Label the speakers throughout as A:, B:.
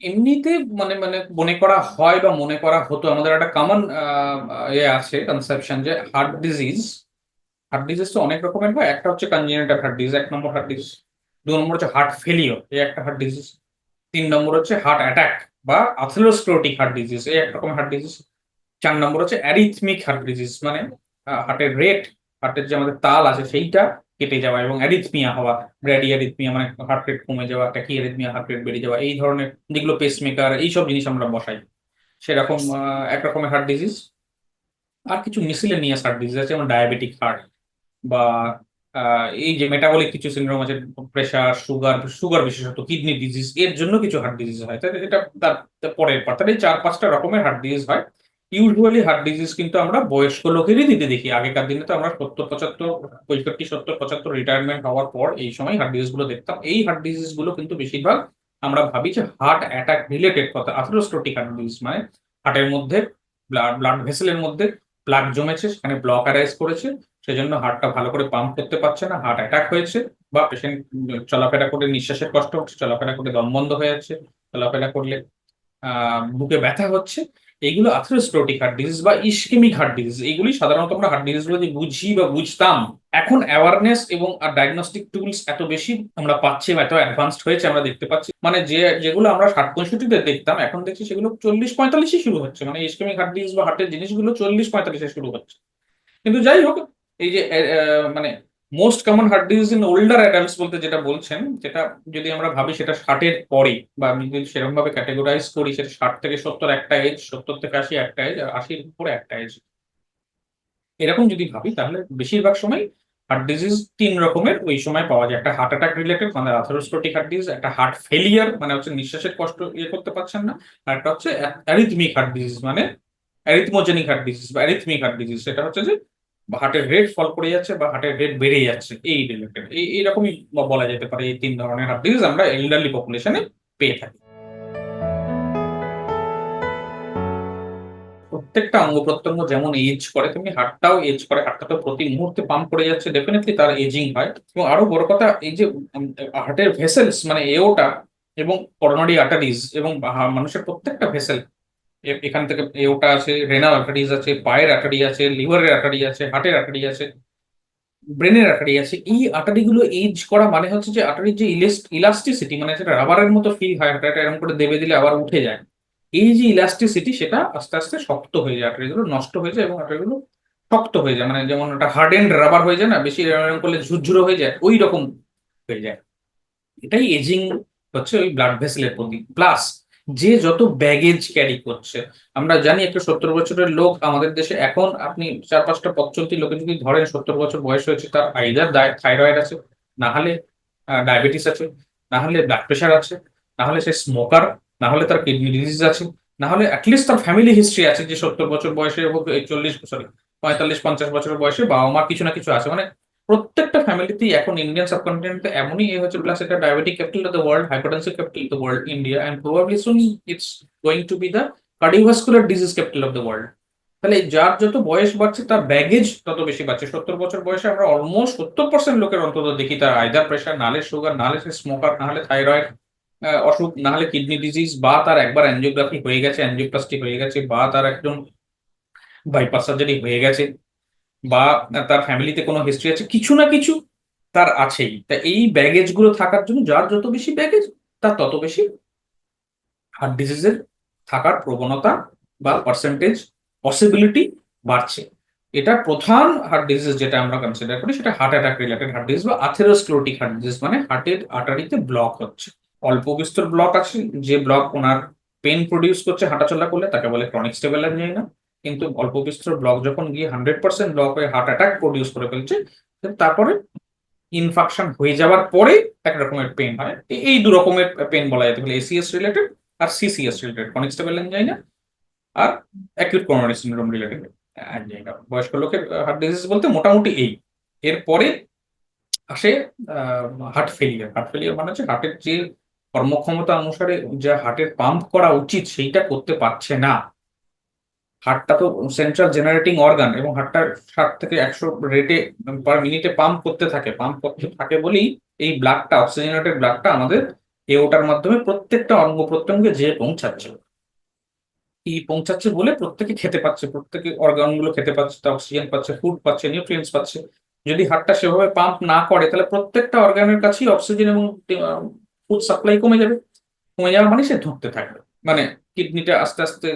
A: এমনিতে মানে মানে মনে করা হয় বা মনে করা হতো, আমাদের একটা কমন ইয়ে আছে কনসেপশন যে হার্ট ডিজিজ হার্ট ডিজিজ তো অনেক রকমের হয়, একটা হচ্ছে কনজেনিটাল হার্ট ডিজিজ এক নম্বর হার্ট ডিজিজ দু নম্বর হচ্ছে হার্ট ফেলিওর এই একটা হার্ট ডিজিজ তিন নম্বর হচ্ছে হার্ট অ্যাটাক বা আথেরোস্ক্লোটিক হার্ট ডিজিজ এই এক রকমের হার্ট ডিজিজ চার নম্বর হচ্ছে অ্যারিথমিক হার্ট ডিজিজ মানে হার্টের রেট হার্টের যে আমাদের তাল আছে সেইটা কেটে যাওয়া এবং অ্যারিথমিয়া হওয়া ব্র্যাডি অ্যারিথমিয়া মানে হার্ট রেট কমে যাওয়া ট্যাকি অ্যারিথমিয়া হার্ট রেট বেড়ে যাওয়া, এই ধরনের যেগুলো পেসমেকার এইসব জিনিস আমরা বসাই। সেরকম এক রকমের হার্ট ডিজিজ আর কিছু মিসিলেনিয়াস হার্ট ডিজিজ আছে, যেমন ডায়াবেটিক হার্ট বা এই যে মেটাবলিক কিছু সিন্ড্রোম আছে প্রেশার সুগার সুগার বিশেষত কিডনি ডিজিজ এর জন্য কিছু হার্ট ডিজিজ হয়। তাই এটা তার পরের পার্ট তাহলে চার পাঁচটা রকমের হার্ট ডিজিজ হয়। ইউজুয়ালি হার্ট ডিজিজ কিন্তু আমরা বয়স্ক লোকেরই দিতে দেখি। আগেকার দিনে তো আমরা সত্তর, পঁচাত্তর, পঁয়ষট্টি, সত্তর, পঁচাত্তর রিটায়ারমেন্ট হওয়ার পর এই সময় হার্ট ডিজিজগুলো দেখতাম। এই হার্ট ডিজিজগুলো কিন্তু বেশিরভাগ আমরা ভাবি যে হার্ট অ্যাটাক রিলেটেড কথা আথেরোস্ক্লোটিক হার্ট ডিজিজ মানে হার্টের মধ্যে ব্লাড ব্লাড ভেসেলের মধ্যে প্লাগ জমেছে, সেখানে ব্লক অ্যারাইজ করেছে, সেজন্য হার্টটা ভালো করে পাম্প করতে পারছে না হার্ট অ্যাটাক হয়েছে বা পেশেন্ট চলাফেরা করে নিঃশ্বাসের কষ্ট হচ্ছে, চলাফেরা করে দম বন্ধ হয়ে যাচ্ছে, চলাফেরা করলে বুকে ব্যথা হচ্ছে। এইগুলো আথেরোস্ক্লোটিক হার্ট ডিজিজ বা ইস্কেমিক হার্ট ডিজিজ এগুলি সাধারণত আমরা হার্ট ডিজিজ যে বুঝি বা বুঝতাম, এখন অ্যাওয়ারনেস এবং আর ডায়াগনস্টিক টুলস এত বেশি আমরা পাচ্ছি বা এত অ্যাডভান্সড হয়েছে আমরা দেখতে পাচ্ছি। মানে যে, যেগুলো আমরা ষাট পঁয়ষট্টিতে দেখতাম, এখন দেখছি সেগুলো চল্লিশ পঁয়তাল্লিশে শুরু হচ্ছে। মানে ইস্কেমিক হার্ট ডিজিজ বা হার্টের জিনিসগুলো চল্লিশ পঁয়তাল্লিশে শুরু হচ্ছে। কিন্তু যাই হোক, এই যে মানে most common heart disease in older adults বলতে যেটা বলছেন, যেটা যদি আমরা ভাবি সেটা ষাটের পরে বা আমি যদি সেরকম ভাবে ক্যাটেগরাইজ করি, সেটা ষাট থেকে সত্তর একটা এজ সত্তর থেকে আশি একটা এজ আর আশির উপরে একটা এজ এরকম যদি ভাবি, তাহলে বেশিরভাগ সময় হার্ট ডিজিজ তিন রকমের ওই সময় পাওয়া যায়। একটা হার্ট অ্যাটাক রিলেটেড মানে আথারোস্ক্লোটিক হার্ট ডিজিজ একটা হার্ট ফেলিয়ার মানে হচ্ছে নিঃশ্বাসের কষ্ট ইয়ে করতে পারছেন না, আর একটা হচ্ছে অ্যারিথমিক হার্ট ডিজিজ মানে অ্যারিথমোজেনিক হার্ট ডিজিজ বা অ্যারিথমিক হার্ট ডিজিজ সেটা হচ্ছে যে হার্টের রেট ফল করে যাচ্ছে বা হার্টের রেট বেড়ে যাচ্ছে, এই রিলেটেড এই, এইরকমই বলা যেতে পারে এই তিন ধরনের হার্ট ডিজিজ আমরা এল্ডারলি পপুলেশনে পেয়ে থাকি। প্রত্যেকটা অঙ্গ প্রত্যঙ্গ যেমন এজ করে, তেমনি হার্টটাও এজ করে হার্টটা তো প্রতি মুহূর্তে পাম্প করে যাচ্ছে ডেফিনেটলি তার এজিং হয়। এবং আরও বড় কথা, এই যে হার্টের ভেসেলস মানে এওটা এবং করোনারি আর্টারিজ এবং মানুষের প্রত্যেকটা ভেসেল এখান থেকে ওটা আছে রেনাল আর্টারিজ আছে, পায়ের আর্টারি আছে, লিভারের আর্টারি আছে, হার্টের আর্টারি আছে, ব্রেনের আর্টারি আছে। এই আর্টারি গুলো এজ করা মানে হচ্ছে যে আর্টারির যে ইলাস্টিসিটি মানে সেটা রাবারের মতো ফিল হয় হার্টটা এরকম করে দেবে দিলে আবার উঠে যায়। এই যে ইলাস্টিসিটি, সেটা আস্তে আস্তে শক্ত হয়ে যায় আর্টারি গুলো নষ্ট হয়ে যায় এবং আর্টারি গুলো শক্ত হয়ে যায়। মানে যেমন ওটা হার্ড হার্ডেন্ড রাবার হয়ে যায় না, বেশি এরকম করলে ঝুরঝুরো হয়ে যায়, ওই রকম হয়ে যায়। এটাই এজিং হচ্ছে ওই ব্লাড ভেসেলের প্রতি। প্লাস যে যত ব্যাগেজ ক্যারি করছে। আমরা জানি একটা সত্তর বছরের লোক আমাদের দেশে, এখন আপনি চার পাঁচটা পথ চলতি লোকে যদি ধরেন সত্তর বছর বয়স হয়েছে, তার আইদার থাইরয়েড আছে, না হলে ডায়াবেটিস আছে, না হলে ব্লাড প্রেশার আছে, না হলে সে স্মোকার না হলে তার কিডনি ডিজিজ আছে, না হলে অ্যাটলিস্ট তার ফ্যামিলি হিস্ট্রি আছে যে সত্তর বছর বয়সে হোক চল্লিশ সরি পঁয়তাল্লিশ, পঞ্চাশ বছরের বয়সে বাবা মার কিছু না কিছু আছে। মানে প্রত্যেকটা ফ্যামিলিতেই এখন ইন্ডিয়ান সাবকন্টিনেন্টে এমনই এ হচ্ছে প্লাস এটা diabetic capital of the world hypertensive capital of the world India and probably soon it's going to be the cardiovascular disease capital of the world তাহলে যার যত বয়স বাড়ছে, তার ব্যাগেজ তত বেশি বাড়ছে। সত্তর বছর বয়সে আমরা অলমোস্ট সত্তর পার্সেন্ট লোকের অন্তত দেখি, তার আইদার প্রেশার নাহলে সুগার নাহলে সে স্মোকার নাহলে থাইরয়েড অসুখ নাহলে কিডনি ডিজিজ বা তার একবার অ্যাঞ্জিওগ্রাফি হয়ে গেছে অ্যাঞ্জিওপ্লাস্টি হয়ে গেছে, বা তার একজন বাইপাস সার্জারি হয়ে গেছে। বা তার ফ্যামিলিতে কোনো হিস্ট্রি আছে, কিছু না কিছু তার আছেই। তা এই ব্যাগেজগুলো থাকার জন্য যার যত বেশি ব্যাগেজ তার তত বেশি হার্ট ডিজিজের থাকার প্রবণতা বা পার্সেন্টেজ পসিবিলিটি বাড়ছে। এটা প্রধান হার্ট ডিজিজ যেটা আমরা কনসিডার করি, সেটা heart attack related heart disease বা আথেরোস্ক্লোটিক হার্ট ডিজিজ মানে হার্টের আটারিতে ব্লক হচ্ছে। অল্প বিস্তর ব্লক আছে, যে ব্লক ওনার পেন প্রডিউস করছে হাঁটাচলা করলে, তাকে বলে ক্রনিক স্টেবল না কিন্তু অল্প বিস্তর ব্লক যখন গিয়ে হান্ড্রেড পার্সেন্ট ব্লক হয়ে হার্ট অ্যাটাক প্রডিউস করে ফেলছে তারপরে ইনফাকশন হয়ে যাওয়ার পরে এক রকমের পেন হয়। এই দু রকমের পেন বলা যেতে পারে এসিএস রিলেটেড আর CCS related chronic stable angina আর acute coronary syndrome related angina বয়স্ক লোকের হার্ট ডিজিজ বলতে মোটামুটি এই। এরপরে আসে হার্ট ফেলিয়ার হার্ট ফেলিয়ার মানে হচ্ছে হার্টের যে কর্মক্ষমতা অনুসারে যা হার্টের পাম্প করা উচিত সেইটা করতে পারছে না। হার্টটা তো সেন্ট্রাল জেনারেটিং অর্গান এবং হার্টটা ষাট থেকে একশো রেটে পার মিনিটে পাম্প করতে থাকে। পাম্প করতে থাকে বলেই এই ব্লাডটা অক্সিজেনেটেড ব্লাডটা আমাদের এ ওটার মাধ্যমে প্রত্যেকটা অঙ্গ প্রত্যঙ্গে যে পৌঁছাচ্ছে। এই পৌঁছাচ্ছে বলে প্রত্যেকে খেতে পাচ্ছে, প্রত্যেকে অর্গানগুলো খেতে পাচ্ছে অক্সিজেন পাচ্ছে ফুড পাচ্ছে নিউট্রিয়েন্টস পাচ্ছে। যদি হার্টটা সেভাবে পাম্প না করে, তাহলে প্রত্যেকটা অর্গানের কাছেই অক্সিজেন এবং ফুড সাপ্লাই কমে যাবে। কমে যাওয়া মানে সে ধরতে থাকবে। মানে কিডনিটা আস্তে আস্তে,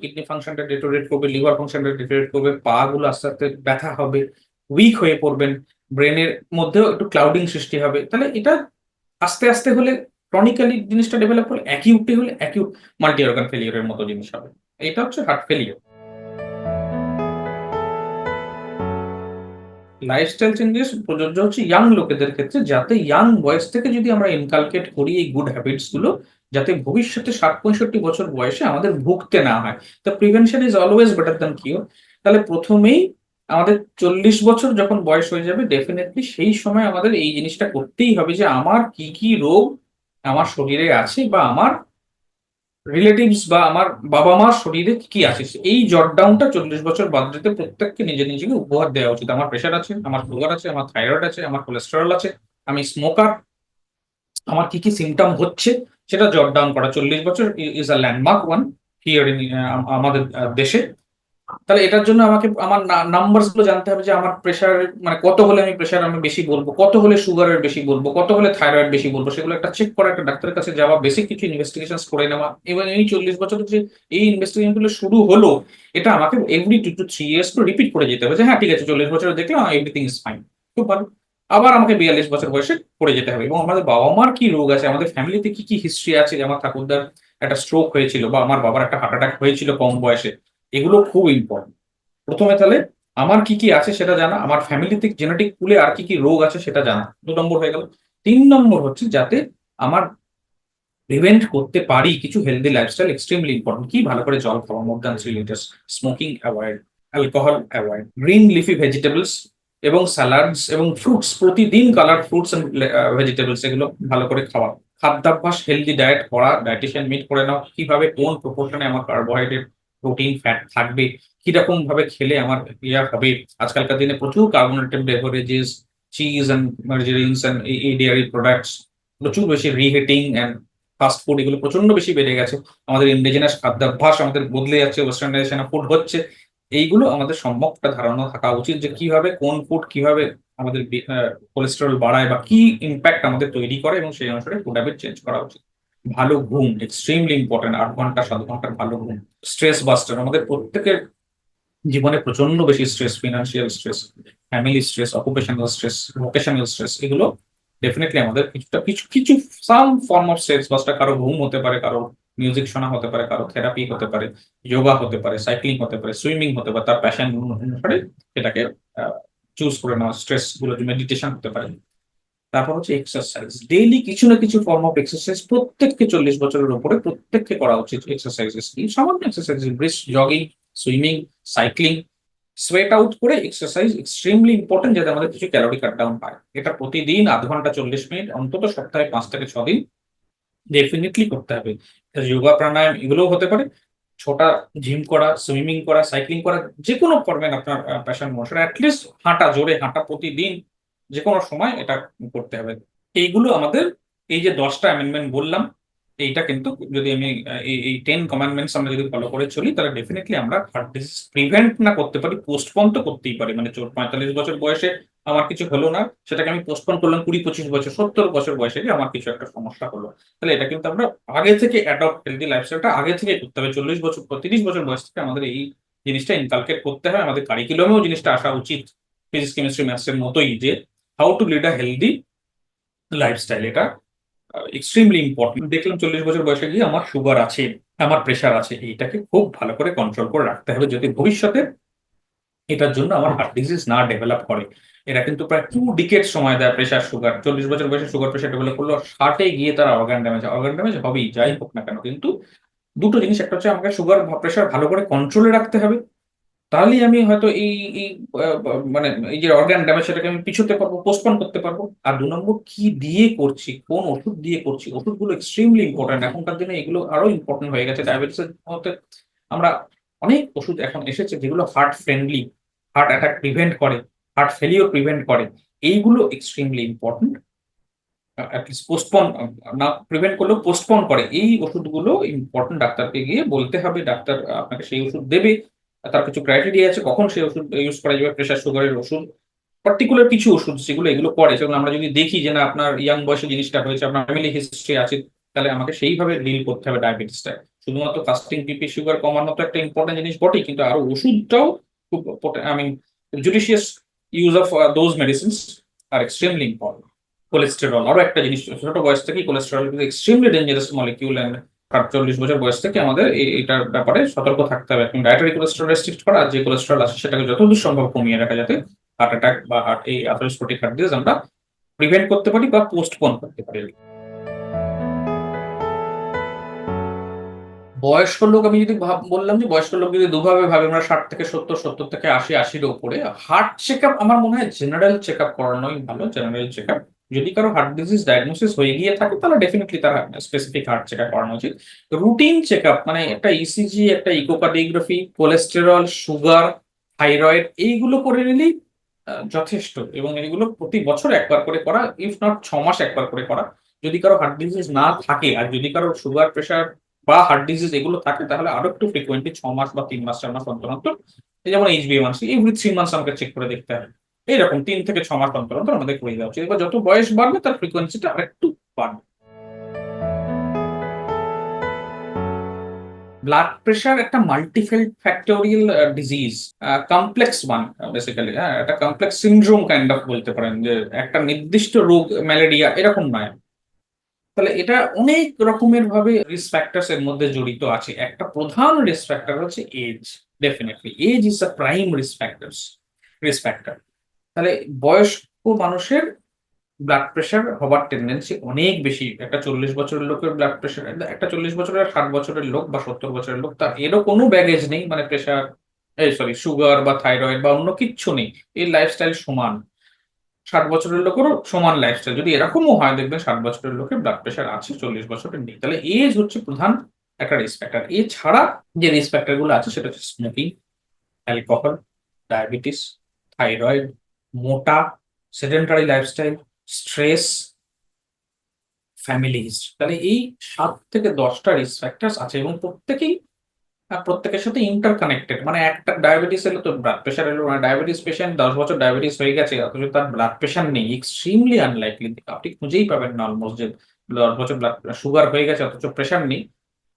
A: কিডনি ফাংশনটা ডেটোরেট করবে, লিভার ফাংশনটা ডেটোরেট করবে পা গুলো আস্তে আস্তে ব্যথা হবে উইক হয়ে পড়বেন, ব্রেনের মধ্যেও একটু ক্লাউডিং সৃষ্টি হবে। তাহলে এটা আস্তে আস্তে হলে ক্রনিক্যালি জিনিসটা ডেভেলপ হলে অ্যাকিউটলি হলে অ্যাকিউট মাল্টি অর্গান ফেলিয়ারের মতো জিনিস হবে। এটা হচ্ছে হার্ট ফেলিয়ার লাইফস্টাইল চেঞ্জেস প্রযোজ্য হচ্ছে ইয়াং লোকেদের ক্ষেত্রে, যাতে ইয়াং বয়স থেকে যদি আমরা ইনকালকেট করি এই গুড হ্যাবিটসগুলো, যাতে ভবিষ্যতে ষাট পঁয়ষট্টি বছর বয়সে আমাদের ভুগতে না হয়। তো prevention is always better than cure তাহলে প্রথমেই আমাদের চল্লিশ বছর যখন বয়স হয়ে যাবে ডেফিনেটলি সেই সময় আমাদের এই জিনিসটা করতেই হবে যে, আমার কি কি রোগ আমার শরীরে আছে বা আমার রিলেটিভস বা আমার বাবা মার শরীরে কি আছে? এই জট ডাউনটা চল্লিশ বছর বাদ দিতে প্রত্যেককে নিজে নিজেকে উপহার দেওয়া উচিত। আমার প্রেশার আছে, আমার সুগার আছে, আমার থাইরয়েড আছে, আমার কোলেস্টেরল আছে, আমি স্মোকার আমার কি কি সিমটম হচ্ছে সেটা জট ডাউন করা। চল্লিশ বছর is a landmark one here in আমাদের দেশে। তাহলে এটার জন্য আমাকে, আমার নাম্বারসগুলো জানতে হবে যে আমার প্রেশার মানে কত হলে আমি প্রেশার আমি বেশি বলব, কত হলে সুগারের বেশি বলব, কত হলে থাইরয়েড বেশি বলব, সেগুলো একটা চেক করা, একটা ডাক্তারের কাছে যাওয়া বেসিক কিছু ইনভেস্টিগেশন করে নেওয়া। এবং এই চল্লিশ বছরের যে এই ইনভেস্টিগেশনগুলো শুরু হলো, এটা আমাকে every two two three years তো রিপিট করে যেতে হবে যে হ্যাঁ ঠিক আছে, চল্লিশ বছর দেখলাম এভরিথিং ইজ ফাইন খুব ভালো। আবার আমাকে বিয়াল্লিশ বছর বয়সে করে যেতে হবে এবং আমাদের বাবা মার কি রোগ আছে, আমাদের ফ্যামিলিতে কি কি হিস্ট্রি আছে, যে আমার ঠাকুরদার একটা স্ট্রোক হয়েছিল বা আমার বাবার একটা হার্ট অ্যাটাক হয়েছিল কম বয়সে এগুলো খুব ইম্পর্টেন্ট প্রথমে তাহলে, আমার কি কি আছে সেটা জানা, আমার ফ্যামিলিতে জেনেটিক পুলে আর কি কি রোগ আছে সেটা জানা। দু নম্বর হয়ে গেল। তিন নম্বর হচ্ছে যাতে আমার প্রিভেন্ট করতে পারি কিছু হেলদি লাইফস্টাইল এক্সট্রিমলি ইম্পর্টেন্ট কি? ভালো করে জল খাওয়া more than three litres smoking avoid alcohol avoid green leafy vegetables এবং স্যালাডস এবং ফ্রুটস প্রতিদিন কালার ফ্রুটস এন্ড ভেজিটেবলস এগুলো ভালো করে খাওয়া। খাদ্যাভ্যাস হেলদি ডায়েট করা ডায়েটিশিয়ান মিট করে নাও। কীভাবে, কোন প্রপোর্শনে আমার কার্বোহাইড্রেট প্রোটিন ফ্যাট থাকবে কীরকম ভাবে খেলে আমার ইয়া হবে। আজকালকার দিনে প্রচুর carbonated beverages cheese and margarines and এই ডেয়ারি প্রোডাক্টস প্রচুর বেশি রিহিটিং অ্যান্ড ফাস্ট ফুড এগুলো প্রচণ্ড বেশি বেড়ে গেছে। আমাদের ইন্ডিজিনাস খাদ্যাভ্যাস আমাদের বদলে যাচ্ছে ওয়েস্টার্নাইজেশন ফুড হচ্ছে। এইগুলো আমাদের সম্যকটা ধারণা থাকা উচিত যে কীভাবে, কোন ফুড কীভাবে আমাদের কোলেস্টেরল বাড়ায় বা কি ইম্প্যাক্ট আমাদের তৈরি করে এবং সেই অনুসারে ফুড হ্যাবিট চেঞ্জ করা উচিত। ভালো ঘুম এক্সট্রিমলি ইম্পর্টেন্ট আট ঘণ্টা, সাত ঘণ্টার ভালো ঘুম স্ট্রেস বাস্টার আমাদের প্রত্যেকের জীবনে প্রচণ্ড বেশি stress financial stress family stress occupational stress vocational stress এগুলো ডেফিনেটলি আমাদের কিছুটা, কিছু কিছু some form of stress buster কারও ঘুম হতে পারে, কারও মিউজিক শোনা হতে পারে, কারও থেরাপি হতে পারে যোগা হতে পারে সাইক্লিং হতে পারে সুইমিং হতে পারে, তার প্যাশন অনুসারে সেটাকে চুজ করে নেওয়া স্ট্রেসগুলো মেডিটেশন হতে পারে। তারপর হচ্ছে এক্সারসাইজ ডেইলি কিছু না কিছু ফর্ম অফ এক্সারসাইজ প্রত্যেককে চল্লিশ বছরের উপরে প্রত্যেককে করা উচিত এক্সারসাইজেস কি সামান্য exercise brisk jogging swimming cycling sweat out করে এক্সারসাইজ এক্সট্রিমলি ইম্পর্টেন্ট যাতে আমাদের কিছু ক্যালোরি কাট ডাউন পায় এটা প্রতিদিন আধ ঘণ্টা চল্লিশ মিনিট, অন্তত সপ্তাহে পাঁচ থেকে ছ দিন ডেফিনেটলি করতে হবে। যোগা প্রাণায়াম এগুলোও হতে পারে। ছোটা জিম করা সুইমিং করা সাইক্লিং করা যে কোনো করবেন আপনার প্যাশন মোশন অ্যাটলিস্ট হাঁটা, জোরে হাঁটা প্রতিদিন যে কোনো সময় এটা করতে হবে। এইগুলো আমাদের এই যে দশটা অ্যামেন্ডমেন্ট বললাম, এইটা কিন্তু যদি আমি, এই টেন কমান্ডমেন্টস আমরা যদি ফলো করে চলি, তাহলে ডেফিনেটলি আমরা হার্ট ডিজিজ প্রিভেন্ট না করতে পারি পোস্টপন তো করতেই পারি। মানে পঁয়তাল্লিশ বছর বয়সে আমার কিছু হলো না, সেটাকে আমি পোস্টপন করলাম কুড়ি, পঁচিশ বছর, সত্তর বছর বয়সে গিয়ে আমার কিছু একটা সমস্যা হলো। তাহলে এটা কিন্তু আমরা আগে থেকে অ্যাডপ্ট হেলদি লাইফস্টাইলটা আগে থেকে করতে হবে। চল্লিশ বছর তিরিশ বছর বয়স থেকে আমাদের এই জিনিসটা ইনকালকেট করতে হয়। আমাদের কারিকুলামেও জিনিসটা আসা উচিত। ফিজিক্স কেমিস্ট্রি ম্যাথসের মতোই যে how to lead a healthy lifestyle এটা এক্সট্রিমলি ইম্পর্টেন্ট দেখলাম চল্লিশ বছর বয়সে গিয়ে আমার সুগার আছে, আমার প্রেশার আছে, এইটাকে খুব ভালো করে কন্ট্রোল করে রাখতে হবে যদি ভবিষ্যতে এটার জন্য আমার হার্ট ডিজিজ না ডেভেলপ করে। এরা কিন্তু প্রায় টু ডিকেট সময় দেয় প্রেশার সুগার চল্লিশ বছর বয়সে সুগার প্রেশার ডেভেলপ করল ষাটে গিয়ে তারা অর্গান ড্যামেজ অর্গান ড্যামেজ হবেই, যাই হোক না কেন, কিন্তু দুটো জিনিস, একটা হচ্ছে আমাকে সুগার প্রেশার ভালো করে কন্ট্রোলে রাখতে হবে। তাহলেই আমি হয়তো এই এই মানে এই যে অর্গান ড্যামেজ সেটাকে আমি পিছোতে পারব পোস্টপন করতে পারব। আর দু নম্বর, কি দিয়ে করছি, কোন ওষুধ দিয়ে করছি, ওষুধগুলো এক্সট্রিমলি ইম্পর্টেন্ট এখনকার দিনে এগুলো আরও ইম্পর্টেন্ট হয়ে গেছে। ডায়াবেটিসের মধ্যে আমরা অনেক ওষুধ এখন এসেছে যেগুলো heart friendly heart attack prevent করে হার্ট ফেলিওর প্রিভেন্ট করে। এইগুলো extremely important at least postpone না প্রিভেন্ট করলেও পোস্টপন করে। এই ওষুধগুলো ইম্পর্টেন্ট ডাক্তারকে গিয়ে বলতে হবে। ডাক্তার আপনাকে সেই ওষুধ দেবে। তার কিছু ক্রাইটেরিয়া আছে, কখন সেই ওষুধ ইউজ করা যাবে প্রেশার সুগারের ওষুধ পার্টিকুলার কিছু ওষুধ যেগুলো, এগুলো করে সেগুলো আমরা যদি দেখি যে না, আপনার ইয়াং বয়সে জিনিসটা হয়েছে, আপনার ফ্যামিলি হিস্ট্রি আছে, তাহলে আমাকে সেইভাবে ডিল করতে হবে ডায়াবেটিসটা শুধুমাত্র কাস্টিং পিপি সুগার কমানো তো একটা ইম্পর্টেন্ট জিনিস বটেই, কিন্তু আরও ওষুধটাও খুব I mean judicious use of those medicines R extremely important cholesterol আরও একটা জিনিস, ছোট বয়স থেকে কোলেস্টেরল কিন্তু এক্সট্রিমলি ডেঞ্জারাস মলিকিউল অ্যান্ড চল্লিশ বছর বয়স থেকে আমাদের এটার ব্যাপারে সতর্ক থাকতে হবে। এবং ডায়েটারি কোলেস্ট্রল রেস্ট্রিক্ট করা যে কোলেস্ট্রল আছে সেটাকে যতদূর সম্ভব কমিয়ে রাখা যাতে হার্ট অ্যাটাক বা হার্ট এই আথেরোস্কোটিক হার্ট ডিজিজ আমরা প্রিভেন্ট করতে পারি বা পোস্টপোন করতে পারি। বয়স্ক লোক, আমি যদি ভাব- বললাম যে বয়স্ক লোক যদি দুভাবে ভাবে, আমরা ষাট থেকে সত্তর সত্তর থেকে আশি, আশির উপরে হার্ট চেক আমার মনে হয় জেনারেল চেক আপ করানোই ভালো জেনারেল চেক আপ যদি কারও হার্ট ডিজিজ ডায়াগনোসিস হয়ে গিয়ে থাকে, তাহলে ডেফিনেটলি তার স্পেসিফিক হার্ট চেক আপ করানো উচিত। রুটিন চেক আপ মানে একটা ইসিজি একটা ইকোকার্ডিওগ্রাফি কোলেস্টেরল সুগার থাইরয়েড এইগুলো করে নিলেই যথেষ্ট। এবং এগুলো প্রতি বছর একবার করে করা ইফ নট ছ মাস একবার করে করা। যদি কারও হার্ট ডিজিজ না থাকে, আর যদি কারও সুগার প্রেশার বা হার্ট ডিজিজ এগুলো থাকে, তাহলে আরও একটু ফ্রিকোয়েন্টলি ছ মাস বা তিন মাস, চার মাস অন্তর অন্তর, যেমন H B BMRC every three months আমাকে চেক করে দেখতে হবে। এইরকম তিন থেকে ছ মাস অন্তর অন্তর আমাদের করে দেওয়া উচিত। এবার যত বয়স বাড়বে, তার ফ্রিকোয়েন্সিটা আরেকটু বাড়বে। ব্লাড প্রেশার একটা multifactorial disease complex one basically হ্যাঁ একটা কমপ্লেক্স সিন্ড্রোম কাইন্ড অফ বলতে পারেন যে একটা নির্দিষ্ট রোগ ম্যালেরিয়া এরকম নয়। তাহলে এটা অনেক রকমের ভাবে রিস্ক ফ্যাক্টরস এর মধ্যে জড়িত আছে। একটা প্রধান রিস্ক ফ্যাক্টর হচ্ছে age definitely age is the prime risk factors risk factor তাহলে বয়স্ক মানুষের ব্লাড প্রেশার হবার টেন্ডেন্সি অনেক বেশি। একটা চল্লিশ বছরের লোকের ব্লাড প্রেশার একটা চল্লিশ বছরের, ষাট বছরের লোক বা সত্তর বছরের লোক, তার এরও কোনো ব্যাগেজ নেই মানে প্রেশার এই সরি সুগার বা থাইরয়েড বা অন্য কিচ্ছু নেই। এই লাইফস্টাইল সমান। ষাট বছরের লোকেরও সমান লাইফস্টাইল যদি এরকমও হয়, দেখবেন ষাট বছরের লোকের ব্লাড প্রেশার আছে, চল্লিশ বছরের নেই। তাহলে এজ হচ্ছে প্রধান একটা রিস্ক ফ্যাক্টর এছাড়া যে রিস্ক ফ্যাক্টরগুলো আছে, সেটা হচ্ছে স্মোকিং অ্যালকোহল ডায়াবেটিস থাইরয়েড মোটা sedentary lifestyle stress family history তাহলে এই সাত থেকে দশটা রিস্ক ফ্যাক্টরস আছে এবং প্রত্যেকেই প্রত্যেকের সাথে ইন্টার কানেক্টেড মানে একটা ডায়াবেটিস এলো তো ব্লাড প্রেশার এলো মানে ডায়াবেটিস পেশেন্ট দশ বছর ডায়াবেটিস হয়ে গেছে, অথচ তার ব্লাড প্রেশার নেই এক্সট্রিমলি আনলাইকলি আপনি খুঁজেই পাবেন না অলমোস্ট যে দশ বছর ব্লাড সুগার হয়ে গেছে, অথচ প্রেশার নেই,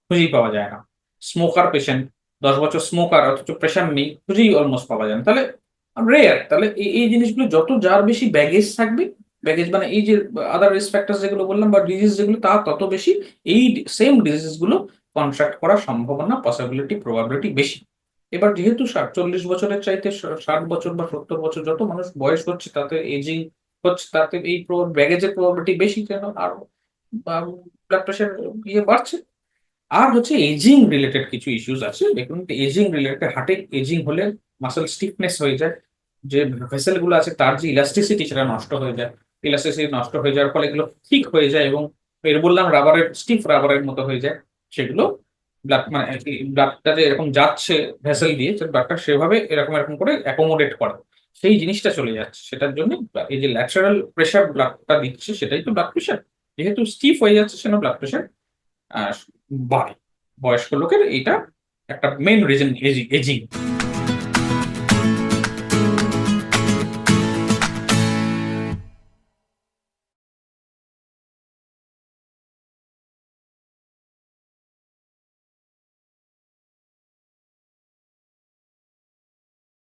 A: খুঁজেই পাওয়া যায় না। স্মোকার পেশেন্ট দশ বছর স্মোকার অথচ প্রেশার নেই, খুঁজেই অলমোস্ট পাওয়া যায় না। তাহলে রেয়ার তাহলে এই জিনিসগুলো যত যার বেশি ব্যাগেজ থাকবে ব্যাগেজ মানে এই যে আদার রিস্ক ফ্যাক্টর যেগুলো বললাম বা ডিজিজ যেগুলো, তা তত বেশি এই সেম ডিজিজগুলো কন্ট্রাক্ট করার সম্ভাবনা পসিবিলিটি প্রবাবিলিটি বেশি। এবার যেহেতু ষাট চল্লিশ বছরের চাইতে ষাট বছর বা সত্তর বছর যত মানুষ বয়স হচ্ছে, তাতে এজিং হচ্ছে, তাতে এই ব্যাগেজের প্রবাবিলিটি বেশি কেন আর ব্লাড প্রেশার ইয়ে বাড়ছে। আর হচ্ছে এজিং রিলেটেড কিছু ইস্যুস আছে, দেখুন এজিং রিলেটেড হার্টে এজিং হলে মাসেল স্টিফনেস হয়ে যায়, যে ভেসেলগুলো আছে তার যে ইলাস্টিসিটি সেটা নষ্ট হয়ে যায়। ইলাস্টিসিটি নষ্ট হয়ে যাওয়ার ফলে এগুলো ঠিক হয়ে যায় এবং এর বললাম রাবারের স্টিফ রাবারের মতো হয়ে যায়। সেগুলো ব্লাড মানে ব্লাডটা যে এরকম যাচ্ছে ভেসেল দিয়ে ব্লাডটা সেভাবে এরকম এরকম করে অ্যাকোমোডেট করে। সেই জিনিসটা চলে যাচ্ছে। সেটার জন্য এই যে ল্যাটারাল প্রেশার ব্লাডটা দিচ্ছে, সেটাই তো ব্লাড প্রেশার যেহেতু স্টিফ হয়ে যাচ্ছে সেটা ব্লাড প্রেশার বাড়ে। বয়স্ক লোকের এটা একটা মেন রিজন এজিং